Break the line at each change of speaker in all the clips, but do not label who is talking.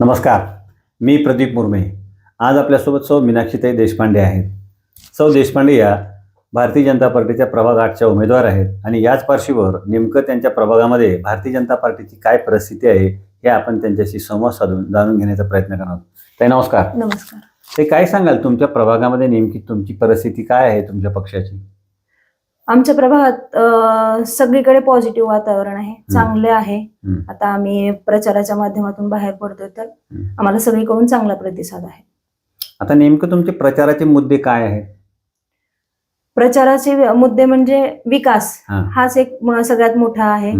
नमस्कार मी प्रदीप मुर्मे. आज आपल्यासोबत सौ मीनाक्षीताई देशपांडे आहेत. सौ देशपांडे या भारतीय जनता पार्टीच्या प्रभाग आठच्या उमेदवार आहेत आणि याच पार्श्वीवर नेमकं त्यांच्या प्रभागामध्ये भारतीय जनता पार्टीची काय परिस्थिती आहे हे आपण त्यांच्याशी संवाद साधून जाणून घेण्याचा प्रयत्न करणार आहोत. ताई नमस्कार.
नमस्कार.
ते काय सांगाल तुमच्या प्रभागामध्ये नेमकी तुमची परिस्थिती काय आहे तुमच्या पक्षाची?
आमच्या प्रभागात सगळीकडे पॉझिटिव्ह वातावरण आहे. चांगले आहे. आता आम्ही प्रचाराच्या माध्यमातून बाहेर पडतोय तर. आम्हाला सगळीकडून चांगला प्रतिसाद आहे.
आता नेमकं तुमचे प्रचाराचे मुद्दे काय आहेत?
प्रचाराचे मुद्दे म्हणजे विकास. हाच एक सगळ्यात मोठा आहे.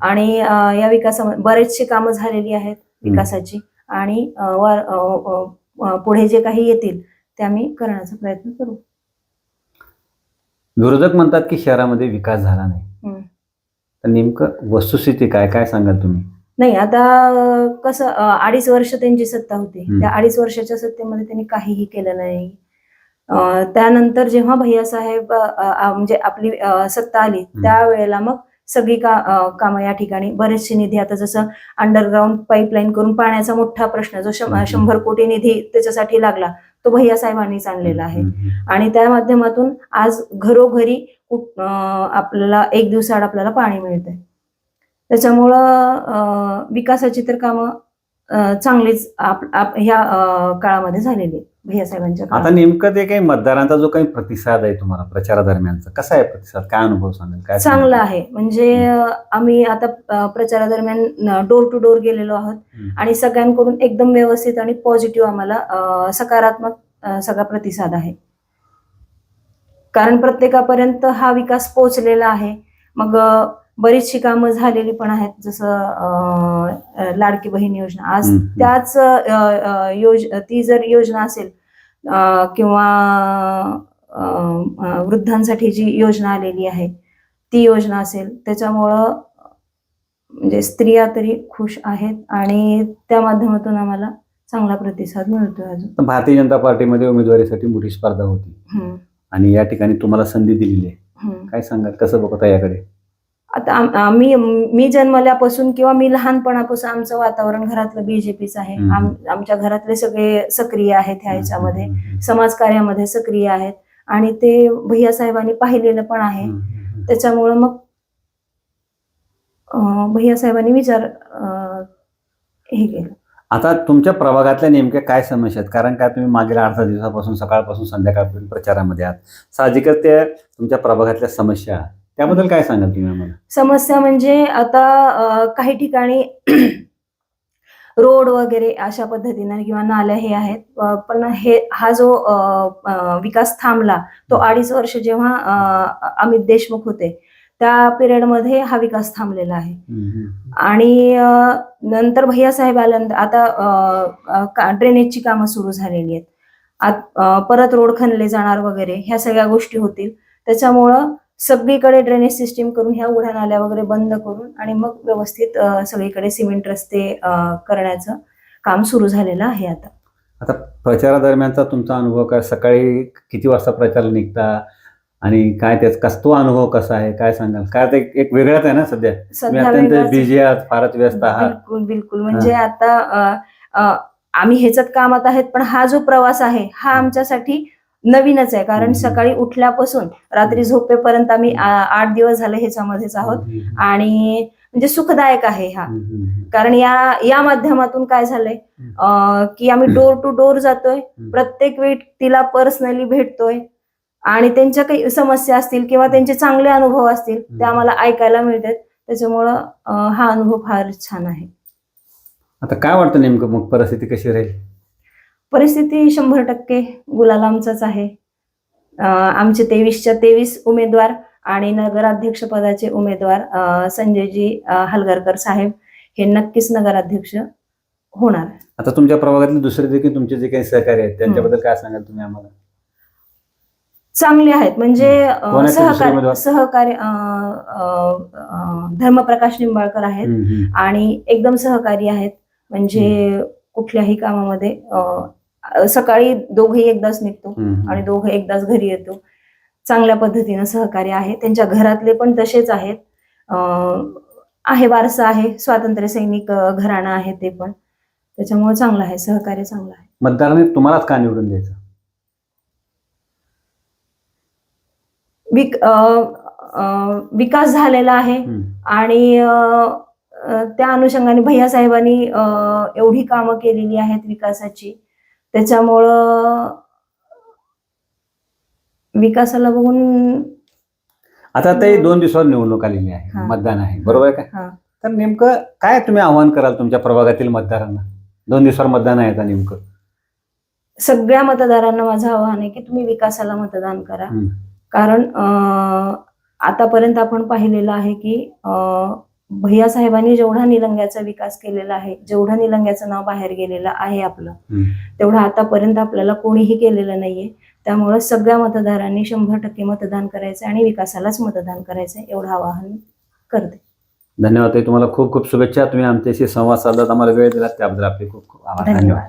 आणि या विकासामध्ये बरेचशी कामं झालेली आहेत विकासाची. आणि पुढे जे काही येतील ते आम्ही करण्याचा प्रयत्न करू.
विरोधक म्हणतात की शहरामध्ये विकास झाला नाही. तर नेमकं वस्तुस्थिती काय काय सांगाल तुम्ही
नाही आता कसं अडीच वर्ष त्यांची सत्ता होती. त्या अडीच वर्षाच्या सत्तेमध्ये त्यांनी काहीही केलं नाही त्यानंतर जेव्हा भैयासाहेब म्हणजे आपली सत्ता आली त्यावेळेला मग सगळी का कामं या ठिकाणी बरेचसे निधी आता जसं अंडरग्राऊंड पाईपलाईन करून पाण्याचा मोठा प्रश्न जो. शंभर कोटी निधी त्याच्यासाठी लागला तो भैयासाहेबांनीच आणलेला आहे. आणि त्या माध्यमातून आज घरोघरी आपल्याला एक दिवसाआड आपल्याला पाणी मिळतंय. त्याच्यामुळं विकासाची तर कामं चांगलीच आप- आप- ह्या काळामध्ये झालेली आहेत भैयासाहेबांच्या
आता नेमकं ते काही मतदारांचा जो काही प्रतिसाद आहे तुम्हाला प्रचारादरम्यानचा कसा आहे प्रतिसाद? काय अनुभव सांगाल? काय?
चांगला आहे. म्हणजे आम्ही आता अं, प्रचारादरम्यान डोर टू डोर गेलेलो आहोत. आणि सगळ्यांकडून एकदम व्यवस्थित आणि पॉझिटिव्ह आम्हाला सकारात्मक सगळा प्रतिसाद आहे. कारण प्रत्येकापर्यंत हा विकास पोहोचलेला आहे. मग बरीचशी कामं झालेली पण आहेत जसं लाडकी बहीण योजना. आज. त्याच योज ती जर योजना असेल किंवा वृद्धांसाठी जी योजना आलेली आहे ती योजना असेल त्याच्यामुळं म्हणजे स्त्रिया तरी खुश आहेत आणि त्या माध्यमातून आम्हाला चांगला प्रतिसाद मिळतोय अजून.
भारतीय जनता पार्टीमध्ये उमेदवारीसाठी मोठी स्पर्धा होती. आणि या ठिकाणी तुम्हाला संधी दिलेली आहे. काय सांगाल? कसं बघता याकडे?
आता आम्ही मी जन्मल्यापासून किंवा मी लहानपणापासून आमचं वातावरण घरातलं बीजेपीच आहे. आमच्या घरातले सगळे सक्रिय आहेत ह्या ह्याच्यामध्ये समाजकार्यामध्ये सक्रिय आहेत. आणि ते भैया साहेबांनी पाहिलेलं पण आहे. त्याच्यामुळं मग भैया साहेबांनी विचार हे केलं.
आता तुमच्या प्रभागातल्या नेमक्या काय समस्या आहेत? कारण काय तुम्ही मागील अर्धा दिवसापासून सकाळपासून संध्याकाळपर्यंत प्रचारामध्ये आहात. साहजिकच त्या तुमच्या प्रभागातल्या समस्या त्याबद्दल काय सांगाल तुम्ही आम्हाला?
समस्या म्हणजे आता काही ठिकाणी रोड वगैरे अशा पद्धतीने किंवा नाल्या हे आहेत. पण हे हा जो विकास थांबला तो अडीच वर्ष जेव्हा अमित देशमुख होते त्या पिरियडमध्ये हा विकास थांबलेला आहे. आणि नंतर भैया साहेब आल्यानंतर आता ड्रेनेजची कामं सुरू झालेली आहेत. परत रोड खणले जाणार वगैरे ह्या सगळ्या गोष्टी होतील. त्याच्यामुळं सगळीकडे ड्रेनेज सिस्टीम करून ह्या उड्या नाल्या वगैरे बंद करून आणि मग व्यवस्थित सगळीकडे सिमेंट रस्ते करण्याचं काम सुरू झालेलं आहे आता.
आता प्रचारादरम्यानचा तुमचा अनुभव काय? सकाळी किती वाजता प्रचार निघता? आणि काय त्याच कस तो अनुभव कसा आहे? काय सांगाल? काय ते एक वेगळाच आहे ना सध्या? अत्यंत बिझी आहात फारच व्यस्त आहात.
बिलकुल बिलकुल. म्हणजे आता आम्ही ह्याच्यात कामात आहेत पण हा जो प्रवास आहे हा आमच्यासाठी नवीनच आहे. कारण. सकाळी उठल्यापासून रात्री झोपेपर्यंत आम्ही आठ दिवस झाले ह्याच्यामध्येच आहोत. आणि म्हणजे सुखदायक आहे हा. कारण या या माध्यमातून काय झालंय? की आम्ही डोर टू डोर जातोय. प्रत्येक व्यक्तीला पर्सनली भेटतोय. आणि त्यांच्या काही समस्या असतील किंवा त्यांचे चांगले अनुभव असतील ते आम्हाला ऐकायला मिळतात. त्याच्यामुळं हा अनुभव फार छान आहे.
आता काय वाटतं नेमकं मग परिस्थिती कशी राहील?
परिस्थिती शंभर टक्के गुलाल आमचाच आहे आमचे तेवीसच्या तेवीस उमेदवार आणि नगराध्यक्ष पदाचे उमेदवार संजयजी हलगरकर साहेब हे नक्कीच नगराध्यक्ष होणार.
आता तुमच्या प्रभागातले दुसरे देखील तुमचे जे काही सहकारी आहेत त्यांच्याबद्दल काय सांगाल तुम्ही आम्हाला?
चांगले आहेत. म्हणजे सहकार्य? सहकार्य धर्मप्रकाश निंबाळकर आहेत. आणि एकदम सहकारी आहेत. म्हणजे कुठल्याही कामामध्ये सकाळी दोघेही एकदाच निघतो आणि दोघं एकदाच घरी येतो. चांगल्या पद्धतीनं सहकार्य आहे. त्यांच्या घरातले पण तसेच आहेत. आहे वारसा आहे. स्वातंत्र्य सैनिक घराणं आहे ते पण. त्याच्यामुळे चांगलं आहे. सहकार्य चांगलं आहे.
मतदारांनी तुम्हालाच का निवडून द्यायचं?
विक विकास झालेला आहे. आणि त्या अनुषंगाने भैया साहेबांनी एवढी कामं केलेली आहेत विकासाची. त्याच्यामुळं विकासाला बघून
आता ते दोन दिवसावर निवडणूक आलेली आहे
हा.
मतदान आहे बरोबर आहे
हा.
काय तर नेमकं काय तुम्ही आव्हान कराल तुमच्या प्रभागातील मतदारांना दोन दिवसावर मतदान आहे आता नेमकं
सगळ्या मतदारांना माझं आवाहन आहे की तुम्ही विकासाला मतदान करा
हम्म.
कारण अं, आतापर्यंत आपण पाहिलेलं आहे की अं, भैया साहेबांनी जेवढा निलंग्याचा विकास केलेला आहे जेवढं निलंग्याचं नाव बाहेर गेलेलं आहे आपलं. तेवढं आतापर्यंत आपल्याला कोणीही केलेलं नाहीये. त्यामुळे सगळ्या मतदारांनी शंभर टक्के मतदान करायचं आणि विकासालाच मतदान करायचं एवढं आवाहन करते.
धन्यवाद. तुम्हाला खूप खूप शुभेच्छा. तुम्ही आमच्याशी संवाद साधलात आम्हाला वेळ दिला त्याबद्दल आपले खूप खूप आभार.
धन्यवाद.